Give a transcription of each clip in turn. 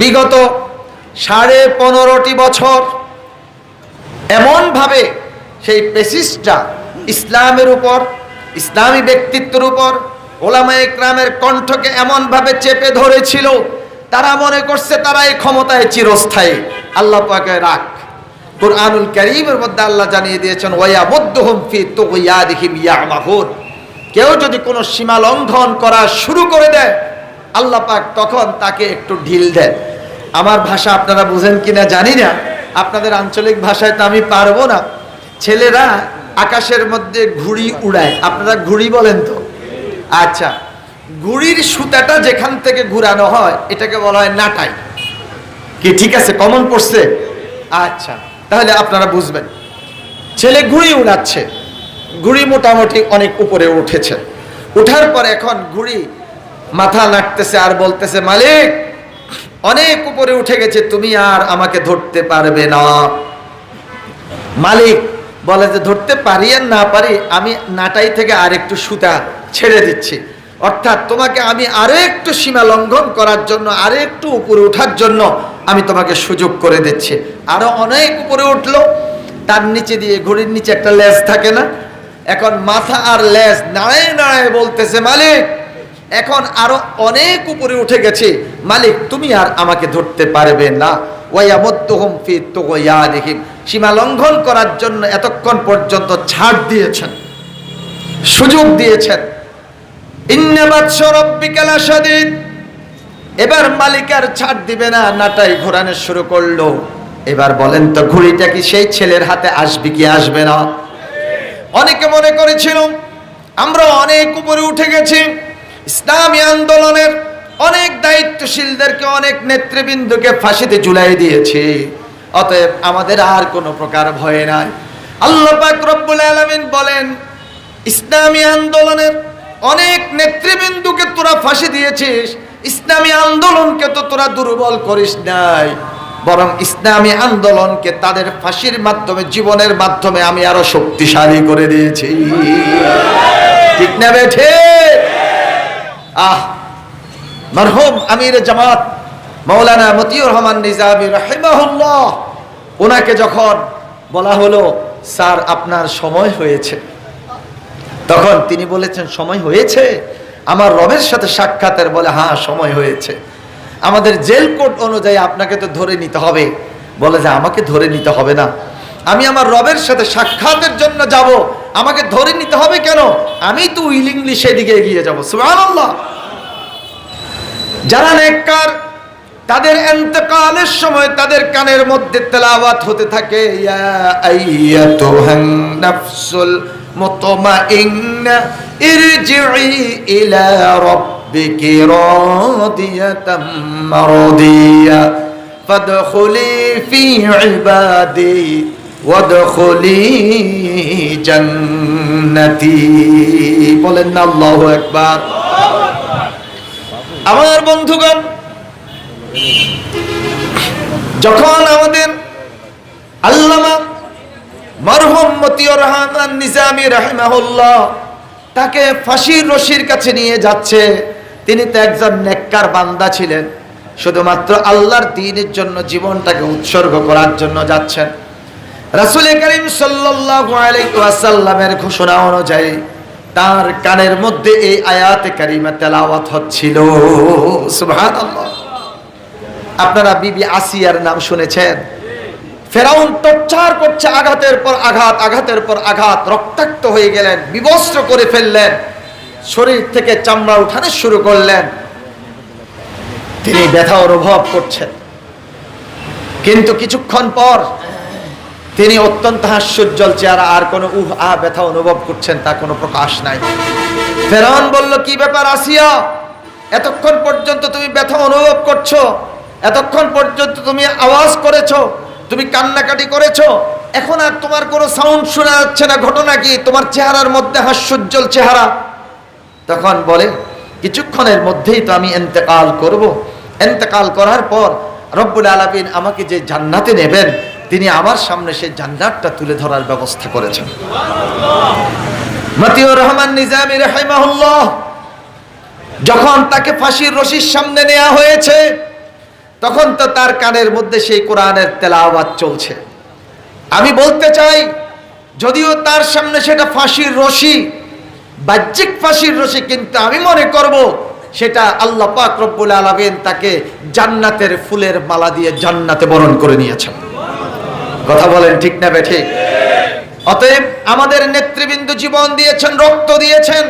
বিগত সাড়ে পনেরোটি বছর এমনভাবে সেই পেসিসটা ইসলামের উপর, ইসলামী ব্যক্তিত্বের উপর, ওলামা ইকরামের কণ্ঠকে এমনভাবে চেপে ধরেছিল, তারা মনে করছে তারা এই ক্ষমতায় চিরস্থায়ী। আল্লাহ পাকে রাখ। কুরআনুল কারীমের মধ্যে আল্লাহ জানিয়ে দিয়েছেন ওয়া কেউ যদি কোনো সীমা লঙ্ঘন করা শুরু করে দেয় আল্লাহ পাক তখন তাকে একটু ঢিল দেয় আমার ভাষা আপনারা বুঝেন কিনা জানি না। আপনাদের আঞ্চলিক ভাষায় তো আমি পারব না। ছেলেরা আকাশের মধ্যে ঘুড়ি উড়ায়। আপনারা ঘুড়ি বলেন তো? আচ্ছা ঘুড়ির সুতাটা যেখান থেকে ঘুরানো হয়, এটাকে বলা হয় নাটাই। কি, ঠিক আছে কমন পড়ছে আচ্ছা তাহলে আপনারা বুঝবেন। ছেলে ঘুড়ি উড়াচ্ছে। ঘুড়ি মোটামুটি অনেক উপরে উঠেছে। উঠার পর এখন ঘুড়ি মাথা নাড়তেছে আর বলতেছে, মালিক, অনেক উপরে উঠে গেছে, তুমি আর আমাকে ধরতে পারবে না। মালিক বলে যে, ধরতে পারি আর না পারি, আমি নাটাই থেকে আরেকটু সুতা ছেড়ে দিচ্ছি। অর্থাৎ তোমাকে আমি আরও একটু সীমা লঙ্ঘন করার জন্য, আরও একটু উপরে ওঠার জন্য আমি তোমাকে সুযোগ করে দিচ্ছি। আরও অনেক উপরে উঠল, তার নিচে দিয়ে ঘড়ির নিচে একটা লেজ থাকে না, এখন মাথা আর লেজ নাড়ায় নাড়ায় বলতেছে, মালিক এখন আরও অনেক উপরে উঠে গেছে। মালিক, তুমি আর আমাকে ধরতে পারবে না। সীমা লঙ্ঘন করার জন্য এতক্ষণ পর্যন্ত ছাড় দিয়েছেন। সুযোগ দিয়েছেন। এবার মালিকার ছাড় দিবে না, নাটাই ঘোরানো শুরু করল। এবার বলেন তো, ঘুড়িটা কি সেই ছেলের হাতে আসবে কি আসবে না? অনেকে মনে করেছিল, আমরা অনেক উপরে উঠে গেছি। ইসলামী আন্দোলনের অনেক দায়িত্বশীলদেরকে, অনেক নেতৃবৃন্দকে ফাঁসিতে ঝুলাই দিয়েছে। অতএব আমাদের আর কোনো প্রকার ভয় নাই। আল্লাহ পাক রব্বুল আলামিন বলেন, ইসলামী আন্দোলনের অনেক নেতৃবৃন্দুকে তোরা ফাঁসি দিয়েছিস, ইসলামী আন্দোলনকে তো তোরা দুর্বল করিস নাই। বরং ইসলামী আন্দোলনকে তাদের ফাঁসির মাধ্যমে, জীবনের মাধ্যমে আমি আরও শক্তিশালী করে দিয়েছি। ঠিক না বেঠে? আহ, মরহুম আমির জামাত মৌলানা মতিউর রহমান নিজামি রাহিমাহুল্লাহ, ওনাকে যখন বলা হলো, স্যার, আপনার সময় হয়েছে। তখন তিনি বলেছেন, সময় হয়েছে? আমার রবের সাথে সাক্ষাতের বলে হ্যাঁ সময় হয়েছে। আমাদের জেল কোড অনুযায়ী আপনাকে তো ধরে নিতে হবে। বলে যে, আমাকে ধরে নিতে হবে না। আমি আমার রবের সাথে সাক্ষাতের জন্য যাব। আমাকে ধরে নিতে হবে কেন? আমি তো উইলিংলি সেদিকে এগিয়ে যাব। সুবহানাল্লাহ। যারা নেককার, তাদের এন্তকালের সময় তাদের কানের মধ্যে তেলাওয়াত হতে থাকে। ইয়া আইয়াতুহান নাফসুল মুতমাইন্না ইরজিই ইলা রাব্বিকি রাদিয়াতাম মারদিয়া। ফাদখুলি ফি ইবাদি ওয়াদখুলি জান্নাতি। বলেন না, আল্লাহু আকবার। আমার বন্ধুগণ, যখন আমাদের আল্লামা মরহম মতিউর রহমান নিজামি রাহিমাহুল্লাহ তাকে ফাঁসির রশির কাছে নিয়ে যাচ্ছে, তিনি তো একজন নেককার বান্দা ছিলেন, শুধুমাত্র আল্লাহর দিনের জন্য জীবনটাকে উৎসর্গ করার জন্য যাচ্ছেন। রাসুল করিম ওয়াসাল্লামের ঘোষণা অনুযায়ী তার কানের মধ্যে এই আয়াতে কারিমা তেলাওয়াত হচ্ছিল। আপনারা বিবি আসিয়ার নাম শুনেছেন? ফেরাউন টর্চার করছে আঘাতের পর আঘাত, আঘাতের পর আঘাত, রক্তাক্ত হয়ে গেলেন, বিবস্ত্র করে ফেললেন, শরীর থেকে চামড়া উঠানো শুরু করলেন। তিনি ব্যথা অনুভব করছেন। কিন্তু কিছুক্ষণ পর তিনি অত্যন্ত হাস্যোজ্জ্বল চেহারা, আর কোনো উহ আ ব্যথা অনুভব করছেন তা কোনো প্রকাশ নাই। ফেরাউন বলল, কি ব্যাপার আসিয়া? এতক্ষণ পর্যন্ত তুমি ব্যথা অনুভব করছ? এতক্ষণ পর্যন্ত তুমি আওয়াজ করেছ? তুমি কান্নাকাটি করেছ? এখন আর তোমার কোনো সাউন্ড শোনা যাচ্ছে না। ঘটনা কি? তোমার চেহারার মধ্যে হাস্যোজ্জ্বল চেহারা? তখন বলে, কিছুক্ষণের মধ্যেই তো আমি এন্তেকাল করব। এন্তেকাল করার পর রব্বুল আলামিন আমাকে যে জান্নাতে নেবেন তিনি আমার সামনে সেই জান্নাতটা তুলে ধরার ব্যবস্থা করেছেন। মতিউর রহমান যখন তাকে ফাঁসির রশির সামনে নেওয়া হয়েছে, তখন তো তার কানের মধ্যে সেই কোরআনের তেলাওয়াত চলছে। আমি বলতে চাই, যদিও তার সামনে সেটা ফাঁসির রশি, বাহ্যিক ফাঁসির রশি, কিন্তু আমি মনে করব সেটা আল্লাহ পাক রব্বুল আলামিন তাকে জান্নাতের ফুলের মালা দিয়ে জান্নাতে বরণ করে নিয়েছেন। কথা বলেন ঠিক না বে ঠিক অতএব আমাদের নেতৃবৃন্দ জীবন দিয়েছেন, রক্ত দিয়েছেন।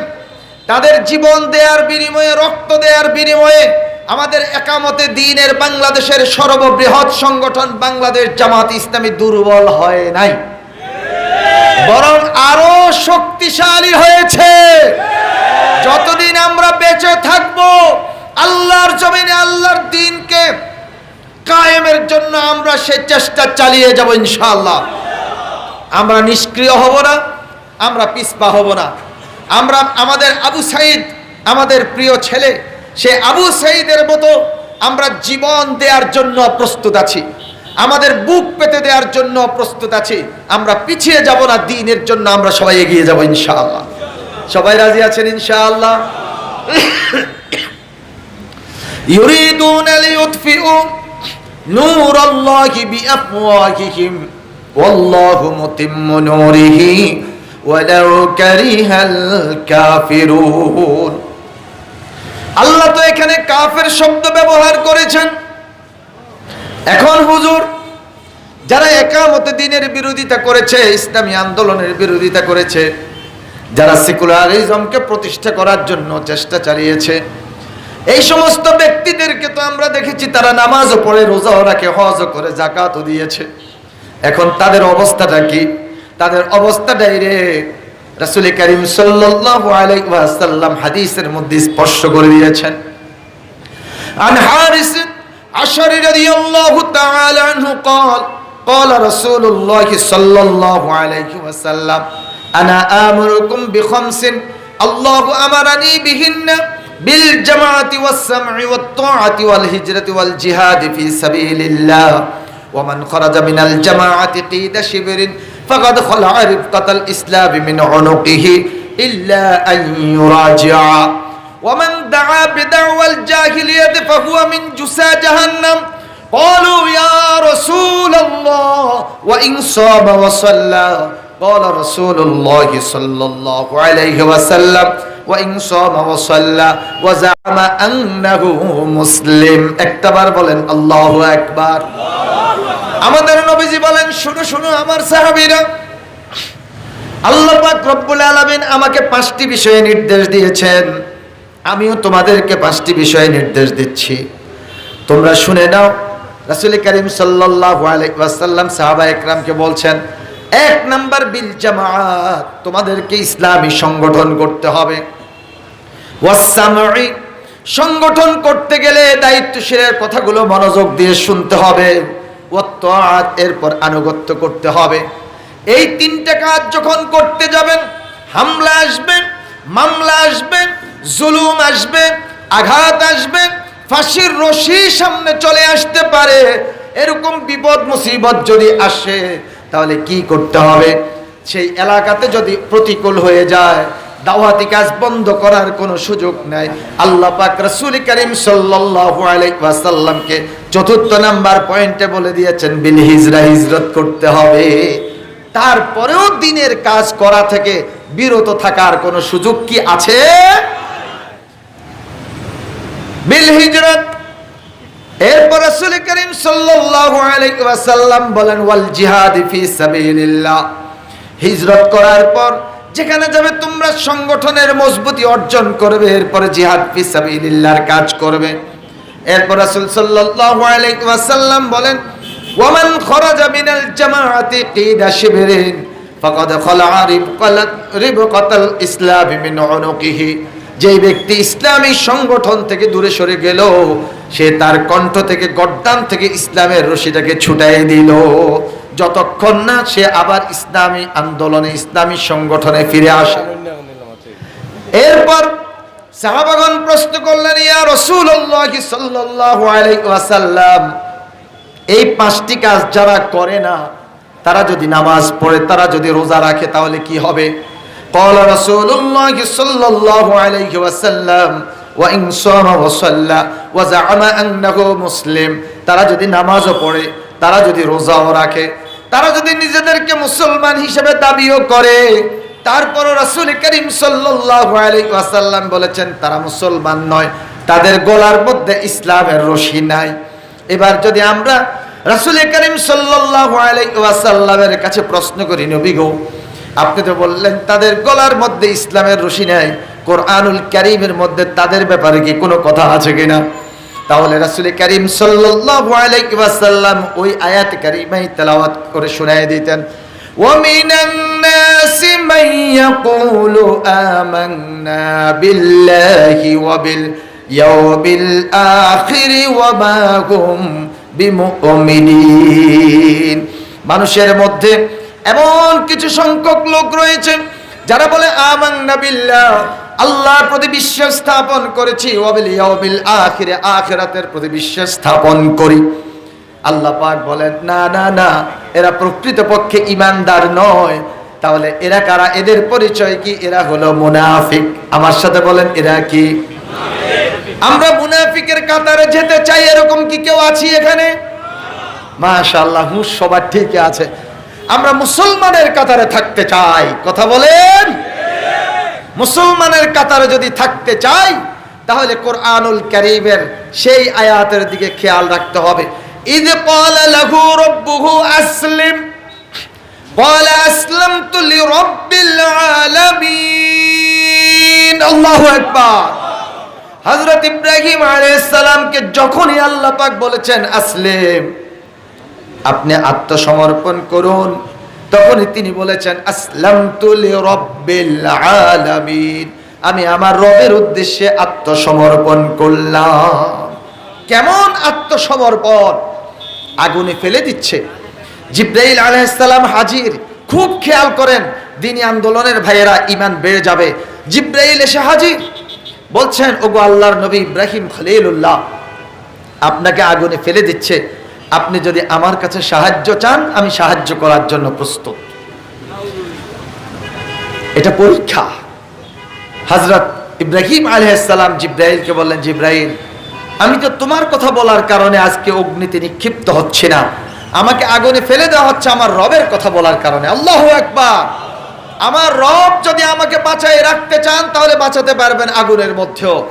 তাদের জীবন দেওয়ার বিনিময়ে, রক্ত দেওয়ার বিনিময়ে আমাদের একামতে দিনের বাংলাদেশের সর্ববৃহৎ সংগঠন বাংলাদেশ জামাত ইসলামী দুর্বল হয় নাই। বরং আরও শক্তিশালী হয়েছে। যতদিন আমরা বেঁচে থাকব, আল্লাহর জমিনে আল্লাহর দিনকে কায়েমের জন্য আমরা সে চেষ্টা চালিয়ে যাব ইনশাআল্লাহ। আমরা নিষ্ক্রিয় হব না, আমরা পিসপা হব না। আমরা আমাদের আবু সাইদ, আমাদের প্রিয় ছেলে, সে আবু সাইদের মতো আমরা জীবন দেওয়ার জন্য প্রস্তুত আছি। আমাদের বুক পেতে দেওয়ার জন্য প্রস্তুত আছি। আমরা পিছিয়ে যাব না, দিনের জন্য আমরা সবাই এগিয়ে যাব ইনশাআল্লাহ। সবাই রাজি আছেন ইনশাআল্লাহ? ইউরিদুন লিইউতফিউ نور الله بأفواههم والله متم نوره ولو كره الكافرون আল্লাহ তো এখানে কাফের শব্দ ব্যবহার করেছেন এখন হুজুর যারা একামতে দিনের বিরোধিতা করেছে ইসলামী আন্দোলনের বিরোধিতা করেছে যারা সেকুলারিজমকে প্রতিষ্ঠা করার জন্য চেষ্টা চালিয়েছে এই সমস্ত ব্যক্তিদেরকে তো আমরা দেখেছি তারা নামাজও পড়ে রোজাও রাখে হজও করে জাকাতও দিয়েছে এখন তাদের অবস্থাটা কি তাদের অবস্থাটাই রে রাসূল করিম সাল্লাল্লাহু আলাইহি ওয়াসাল্লাম হাদিসের মধ্যে স্পর্শ করে দিয়েছেন عن حارس عشر رضي الله تعالى عنه قال قال رسول الله صلى الله عليه وسلم أنا آمركم بخمس الله أمرني بهن بالجماعة والسمع والطاعة والهجرة والجهاد في سبيل الله ومن خرج من الجماعة قيد شبر فقد خلع رفقة الإسلام من عنقه إلا أن يراجع. ومن دعا بدعوى الجاهلية فهو من جسى جهنم. قالوا يا رسول الله وإن صام وصلى قال رسول الله صلى الله عليه وسلم وإن صام وصلى وزعم أنه مسلم একটাবার বলেন আল্লাহু আকবার আমাদের নবীজি বলেন শুনো শুনো আমার সাহাবীরা আল্লাহ পাক রব্বুল আলামিন আমাকে পাঁচটি বিষয়ে নির্দেশ দিয়েছেন আমিও তোমাদেরকে পাঁচটি বিষয়ে নির্দেশ দিচ্ছি তোমরা শুনে নাও রাসূল করিম সাল্লাল্লাহু আলাইহি ওয়াসাল্লাম সাহাবা একরামকে বলছেন এক নাম্বার বিল জামাআত তোমাদেরকে ইসলামী সংগঠন করতে হবে। সংগঠন করতে গেলে দায়িত্বশীলের কথাগুলো মনোযোগ দিয়ে শুনতে হবে। এরপর আনুগত্য করতে হবে। এই তিনটা কাজ যখন করতে যাবেন, হামলা আসবে, মামলা আসবে, জুলুম আসবে, আঘাত আসবে, ফাঁসির রশি সামনে চলে আসতে পারে। এরকম বিপদ মুসিবত যদি আসে তাহলে কি করতে হবে? সেই এলাকাতে যদি প্রতিকূল হয়ে যায়, দাওয়াতি কাজ বন্ধ করার কোনো সুযোগ নাই। আল্লাহ পাক রাসূল করিম সাল্লাল্লাহু আলাইহি ওয়াসাল্লামকে চতুর্থ নাম্বার পয়েন্টে বলে দিয়েছেন, বিল হিজরা, হিজরত করতে হবে। তারপরেও দিনের কাজ করা থেকে বিরত থাকার কোনো সুযোগ কি আছে? বিল হিজরত এরপর রাসূল করিম সাল্লাল্লাহু আলাইহি বলেন, ওয়াল জিহাদ হিজরত করার পর যেখানে যাবে তোমরা সংগঠনের মজবুতি অর্জন করবে, এরপরে জিহাদ ফি সাবিলিল্লাহর কাজ করবে। এরপর রাসূল সাল্লাল্লাহু আলাইহি বলেন, ওয়ামান খরাজা মিনাল জামাআতি কিদা শিবরিন, ফাকাদ খলাআ রিবকাত রিবকাতাল ইসলাম মিন উনুকিহি। যেই ব্যক্তি ইসলামী সংগঠন থেকে দূরে সরে গেল, সে তার কণ্ঠ থেকে গড্ডান থেকে ইসলামের রশিটাকে ছুটাই দিল। যতক্ষণ না সে আবার ইসলামী আন্দোলনে, ইসলামী সংগঠনে ফিরে আসে। এরপর সাহাবাগন প্রশ্ন করলেন, ইয়া আলাইহি ওয়াসাল্লাম, এই পাঁচটি কাজ যারা করে না, তারা যদি নামাজ পড়ে, তারা যদি রোজা রাখে, তাহলে কি হবে? قال رسول الله صلى الله عليه وسلم ওয়াইন সামা ওয়া সাল্লা ওয়া জাআমা আন্নাহু মুসলিম তারা যদি নামাজও পড়ে তারা যদি রোজাও রাখে তারা যদি নিজেদেরকে মুসলমান হিসেবে দাবিও করে তারপরও রাসূল করিম সাল্লাল্লাহু আলাইহি ওয়াসাল্লাম বলেছেন তারা মুসলমান নয় তাদের গলার মধ্যে ইসলামের রশি নাই এবার যদি আমরা রাসূল করিম সাল্লাল্লাহু আলাইহি ওয়াসাল্লামের কাছে প্রশ্ন করি নবী গো আপনি তো বললেন তাদের গলার মধ্যে ইসলামের রশি নাই কোরআনুল কারীমের মধ্যে তাদের ব্যাপারে কি কোনো কথা আছে কিনা তাহলে রাসূল করিম সাল্লাল্লাহু আলাইহি ওয়াসাল্লাম ওই আয়াত কারিমাই তেলাওয়াত করে শোনায় দিতেন ومن الناس من يقول آمنا بالله وباليوم الآخر وما هم بمؤمنين মানুষের মধ্যে এমন কিছু সংখ্যক লোক রয়েছে যারা বলে, আমান্না আল্লাহর প্রতি বিশ্বাস স্থাপন করেছি, ওয়াবিল আখিরে, আখিরাতের প্রতি বিশ্বাস স্থাপন করি। আল্লাহ পাক বলেন, না না না, এরা প্রকৃতপক্ষে ইমানদার নয়। তাহলে এরা কারা? এদের পরিচয় কি? এরা হলো মুনাফিক। আমার সাথে বলেন, এরা কি? আমরা মুনাফিকের কাতারে যেতে চাই, এরকম কি কেউ আছি এখানে? মাশাআল্লাহ, হুঁশ, সবার ঠিক আছে। আমরা মুসলমানের কাতারে থাকতে চাই কথা বলেন মুসলমানের কাতারে যদি থাকতে চাই তাহলে কোরআনুল কারীমের সেই আয়াতের দিকে খেয়াল রাখতে হবে إذ قال له ربه أسلم قال أسلمت لرب العالمين الله أكبر হযরত ইব্রাহিম আলাইহিস সালামকে যখনই আল্লাহ পাক বলেছেন আসলিম আপনি আত্মসমর্পণ করুন। তখন তিনি বলেছেন, আসলামতু লিরাব্বিল আলামিন। আমি আমার রবের উদ্দেশ্যে আত্মসমর্পণ করলাম। কেমন আত্মসমর্পণ? আগুনে ফেলে দিচ্ছে। জিব্রাইল আলাইহিসসালাম হাজির। খুব খেয়াল করেন, দিনী আন্দোলনের ভাইয়েরা ইমান বেড়ে যাবে। জিব্রাইল এসে হাজির। বলছেন, ওগো আল্লাহর নবী ইব্রাহিম খলিলুল্লাহ, আপনাকে আগুনে ফেলে দিচ্ছে। আপনি যদি আমার কাছে সাহায্য চান, আমি সাহায্য করার জন্য প্রস্তুত। এটা পরীক্ষা। হজরত ইব্রাহিম আলহাম জিব্রাইলকে বললেন, জিব্রাইল, আমি তো তোমার কথা বলার কারণে আজকে অগ্নিতে নিক্ষিপ্ত হচ্ছে না। আমাকে আগুনে ফেলে দেওয়া হচ্ছে আমার রবের কথা বলার কারণে। আল্লাহ একবার আমার রব যদি আমাকে বাঁচাই রাখতে চান, তাহলে বাঁচাতে পারবেন আগুনের মধ্যেও।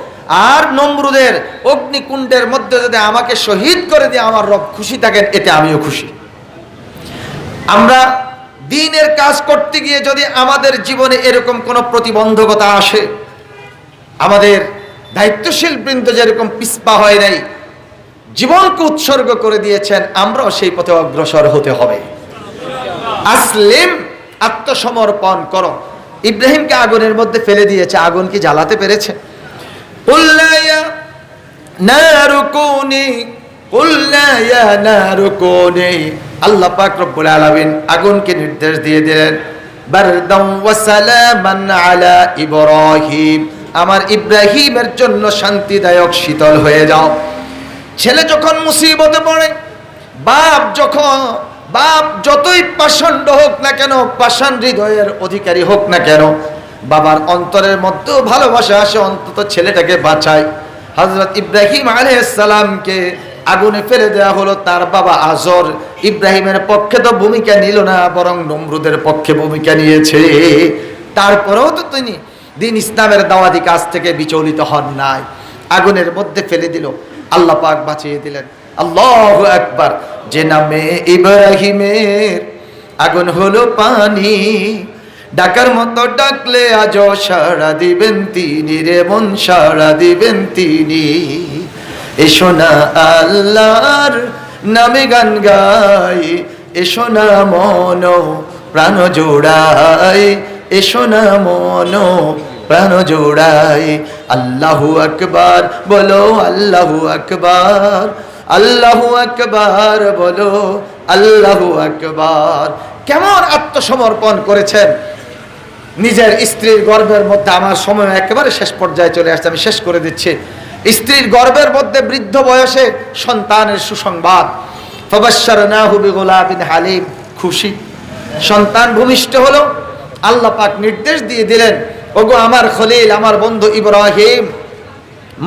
আর নমরুদের অগ্নিকুণ্ডের মধ্যে যদি আমাকে শহীদ করে দিয়ে আমার রব খুশি থাকেন, এতে আমিও খুশি। আমরা দিনের কাজ করতে গিয়ে যদি আমাদের জীবনে এরকম কোনো প্রতিবন্ধকতা আসে, আমাদের দায়িত্বশীল বৃন্দ যেরকম পিসপা হয় নাই, জীবনকে উৎসর্গ করে দিয়েছেন, আমরাও সেই পথে অগ্রসর হতে হবে। আসলিম, আত্মসমর্পণ করো। ইব্রাহিমকে আগুনের মধ্যে ফেলে দিয়েছে, আগুন কি জ্বালাতে পেরেছে? কুল্লায়া নারু কুনি কুল্লায়া নারু কুনি আল্লাহ পাক আলামিন আগুনকে নির্দেশ দিয়ে দিলেন, বারদাম ওয়া সালামান আলা ইব্রাহিম। আমার ইব্রাহিমের জন্য শান্তিদায়ক শীতল হয়ে যাও। ছেলে যখন মুসিবতে পড়ে, বাপ যখন, বাপ যতই পাষণ্ড হোক না কেন, পাষাণ হৃদয়ের অধিকারী হোক না কেন বাবার অন্তরের মধ্যেও ভালোবাসা আসে, অন্তত ছেলেটাকে বাঁচায়। হজরত ইব্রাহিম আলাইসালামকে আগুনে ফেলে দেওয়া হলো, তার বাবা আজর। ইব্রাহিমের পক্ষে তো ভূমিকা নিল না, বরং নমরুদের পক্ষে ভূমিকা নিয়েছে। তারপরেও তো তিনি দিন ইসলামের দাওয়াতি কাজ থেকে বিচলিত হন নাই। আগুনের মধ্যে ফেলে দিল। আল্লাহ পাক বাঁচিয়ে দিলেন। আল্লাহ একবার যে নামে ইব্রাহিমের আগুন হলো পানি ডাকার মতো ডাকলে আজ সাড়া দিবেন তিনি রে মন, সাড়া দিবেন তিনি। এসো না আল্লাহর নামে গান গাই, এসো না মন, প্রাণ জোড়াই, এসো না মন, প্রাণ জোড়াই। আল্লাহু আকবার, বলো আল্লাহু আকবার আল্লাহু আকবার, বলো আল্লাহু আকবার। কেমন আত্মসমর্পণ করেছেন? নিজের স্ত্রীর গর্ভের মধ্যে আমার সময় একেবারে শেষ পর্যায়ে চলে আসছে, আমি শেষ করে দিচ্ছি। স্ত্রীর গর্ভের মধ্যে বৃদ্ধ বয়সে সন্তানের সুসংবাদ। হালিম, খুশি। সন্তান ভূমিষ্ঠ হলো, আল্লাহ পাক নির্দেশ দিয়ে দিলেন, ওগো আমার খলিল, আমার বন্ধু ইব্রাহিম,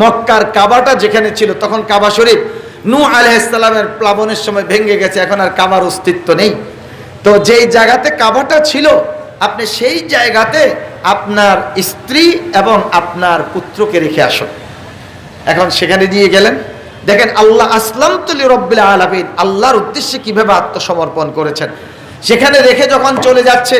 মক্কার কাবাটা যেখানে ছিল, তখন কাবা শরীফ নু আলহামের প্লাবনের সময় ভেঙে গেছে, এখন আর কাবার অস্তিত্ব নেই। তো যেই জায়গাতে কাবাটা ছিল আপনি সেই জায়গাতে আপনার স্ত্রী এবং আপনার পুত্রকে রেখে আসুন। এখন সেখানে দিয়ে গেলেন। দেখেন, আল্লাহ আসলাম তুলি রব্বিল আলমিন, আল্লাহর উদ্দেশ্যে কীভাবে আত্মসমর্পণ করেছেন। সেখানে রেখে যখন চলে যাচ্ছে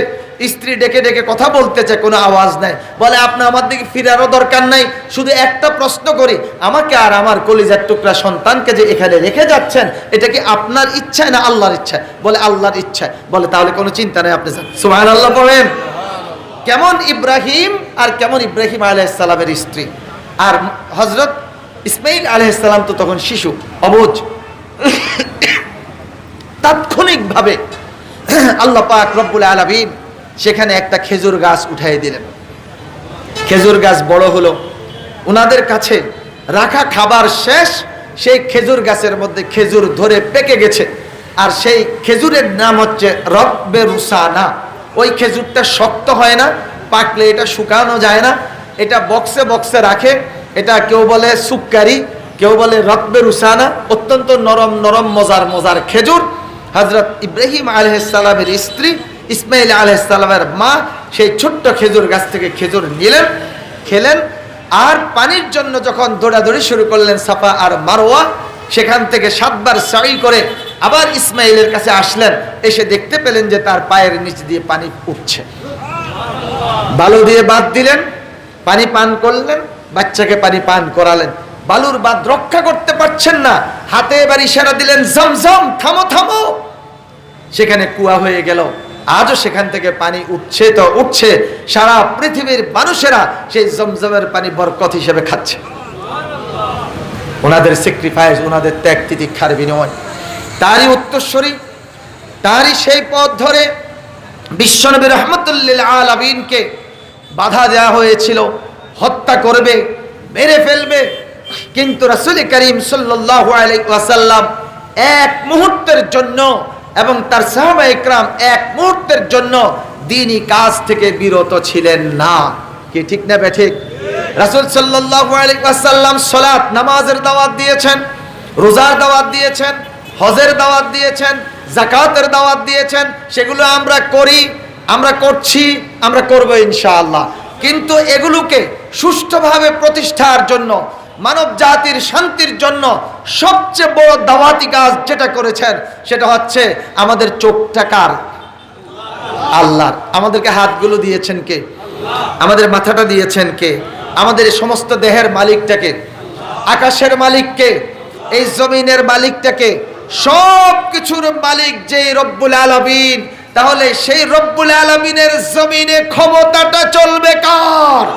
স্ত্রী ডেকে ডেকে কথা বলতেছে কোনো আওয়াজ নাই। বলে, আপনি আমার দিকে ফিরারও দরকার নাই। শুধু একটা প্রশ্ন করি, আমাকে আর আমার কলিজার টুকরা সন্তানকে যে এখানে রেখে যাচ্ছেন, এটা কি আপনার ইচ্ছায় না আল্লাহর ইচ্ছায়? বলে, আল্লাহর ইচ্ছায়। বলে, তাহলে কোনো চিন্তা নেই, আপনি যান। সুমান আল্লাহ বলেন। কেমন ইব্রাহিম আর কেমন ইব্রাহিম আলাইসালামের স্ত্রী? আর হজরত ইসমাইল আলাইসালাম তো তখন শিশু, অবুজ। তাৎক্ষণিকভাবে আল্লাহ পাক রব্বুল আলমিন সেখানে একটা খেজুর গাছ উঠাই দিলেন। খেজুর গাছ বড় হলো। ওনাদের কাছে রাখা খাবার শেষ, সেই খেজুর গাছের মধ্যে খেজুর ধরে পেকে গেছে। আর সেই খেজুরের নাম হচ্ছে রব্বে রুসানা। ওই খেজুরটা শক্ত হয় না, পাকলে এটা শুকানো যায় না। এটা বক্সে বক্সে রাখে। এটা কেউ বলে সুক্কারি কেউ বলে রব্বে রুসানা। অত্যন্ত নরম নরম, মজার মজার খেজুর। হজরত ইব্রাহিম আলহামের স্ত্রী ইসমাইল আলহামের মা সেই ছোট্ট খেজুর গাছ থেকে খেজুর নিলেন, খেলেন, আর পানির জন্য যখন দৌড়াদৌড়ি শুরু করলেন সাফা আর মারোয়া সেখান থেকে সাতবার সাই করে আবার ইসমাইলের কাছে আসলেন। এসে দেখতে পেলেন যে তার পায়ের নিচে দিয়ে পানি উঠছে। বালু দিয়ে বাদ দিলেন, পানি পান করলেন, বাচ্চাকে পানি পান করালেন। বালুর বাদ রক্ষা করতে পারছেন না। হাতে এবার ইশারা দিলেন জমজম থামো থামো। সেখানে কুয়া হয়ে গেল। আজও সেখান থেকে পানি উঠছে, তো উঠছে। সারা পৃথিবীর মানুষেরা সেই জমজমের পানি বরকত হিসেবে খাচ্ছে। ওনাদের স্যাক্রিফাইস ওনাদের ত্যাগ তিতিক্ষার বিনিময়। তারই উত্তরস্বরী, তারই সেই পথ ধরে বিশ্বনবী রহমতুল্লিল আলমিনকে বাধা দেওয়া হয়েছিল, হত্যা করবে, মেরে ফেলবে। কিন্তু রাসুল করিম সাল্লাহ আলাইসাল্লাম এক মুহূর্তের জন্য এবং তার সাহাবা ইকরাম এক মুহূর্তের জন্য দিনই কাজ থেকে বিরত ছিলেন না। কি ঠিক না বেঠিক রাসুল ওয়াসাল্লাম সালাত, নামাজের দাওয়াত দিয়েছেন, রোজার দাওয়াত দিয়েছেন, হজের দাওয়াত দিয়েছেন জাকাতের দাওয়াত দিয়েছেন, সেগুলো আমরা করি, আমরা করছি, আমরা করব ইনশাআল্লাহ। কিন্তু এগুলোকে সুষ্ঠুভাবে প্রতিষ্ঠার জন্য মানব জাতির শান্তির জন্য সবচেয়ে বড় দাওয়াতি কাজ যেটা করেছেন, সেটা হচ্ছে আমাদের চোখটা কার? আল্লাহর। আমাদেরকে হাতগুলো দিয়েছেন কে? আমাদের মাথাটা দিয়েছেন কে? আমাদের এই সমস্ত দেহের মালিকটাকে আকাশের মালিককে এই জমিনের মালিকটাকে সব কিছুর মালিক যে রব্বুল আলমিন তাহলে সেই রব্বুল আলমিনের জমিনে ক্ষমতাটা চলবে কার?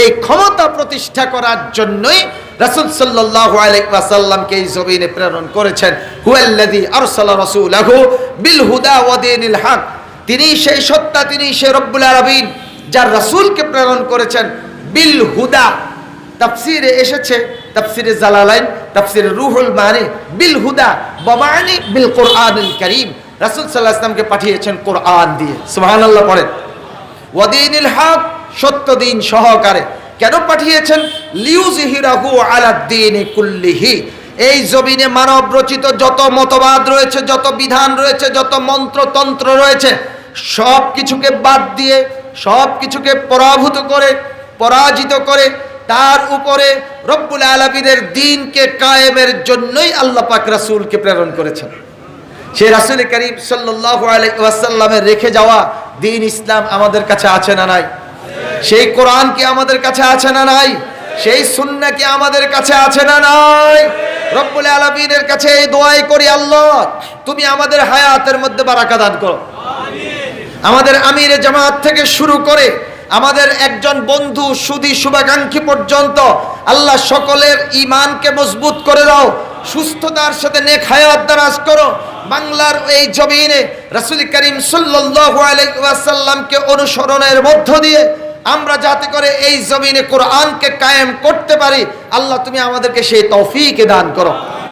এই ক্ষমতা প্রতিষ্ঠা করার জন্যই রাসূল সাল্লাল্লাহু আলাইহি ওয়াসাল্লামকে এই জমিনে প্রেরণ করেছেন। হুয়াল্লাযী আরসালা রাসূলাহু বিল হুদা ওয়া দীনিল তিনি সেই সত্তা, তিনি সেই রব্বুল আলামিন যার রাসূলকে প্রেরণ করেছেন। বিল হুদা তাফসিরে এসেছে, তাফসিরে জালালাইন, তাফসিরে রুহুল মানি। বিল হুদা বামানি বিল কোরআনুল কারীম। রাসূল সাল্লাল্লাহু আলাইহি ওয়াসাল্লামকে পাঠিয়েছেন কোরআন দিয়ে। সুবহানাল্লাহ, পড়েন। ওয়াদিনিল হক, সত্য দিন সহকারে। কেন পাঠিয়েছেন? লিউজহিরাহু আলাদ্দিন কুল্লিহি। এই জমিনে মানব রচিত যত মতবাদ রয়েছে, যত বিধান রয়েছে, যত মন্ত্রতন্ত্র রয়েছে সব কিছুকে বাদ দিয়ে সব কিছুকে পরাভূত করে, পরাজিত করে, তার উপরে রব্বুল আলমিনের দিনকে কায়েমের জন্যই আল্লাহ পাক রাসূলকে প্রেরণ করেছেন। সে রাসুল করিম সাল্লাল্লাহু আলাইহি রেখে যাওয়া দিন ইসলাম আমাদের কাছে আছে না নাই? সেই কোরআন কি আমাদের কাছে আছে না নাই? সেই সুন্নাহ কি আমাদের কাছে আছে না নাই? রব্বুল আলামিনের কাছে এই দোয়াই করি, আল্লাহ, তুমি আমাদের হায়াতের মধ্যে বারাকা দান করো। আমাদের আমিরে জামাত থেকে শুরু করে আমাদের একজন বন্ধু সুদী শুভাকাঙ্ক্ষী পর্যন্ত আল্লাহ সকলের ইমানকে মজবুত করে দাও। সুস্থতার সাথে নেক হায়াত দারাজ করো। বাংলার এই জমিনে রাসুল করিম সাল্লাল্লাহু আলাইহি ওয়াসাল্লামকে অনুসরণের মধ্য দিয়ে আমরা যাতে করে এই জমিনে কোরআনকে কায়েম করতে পারি, আল্লাহ তুমি আমাদেরকে সেই তৌফিক দান করো।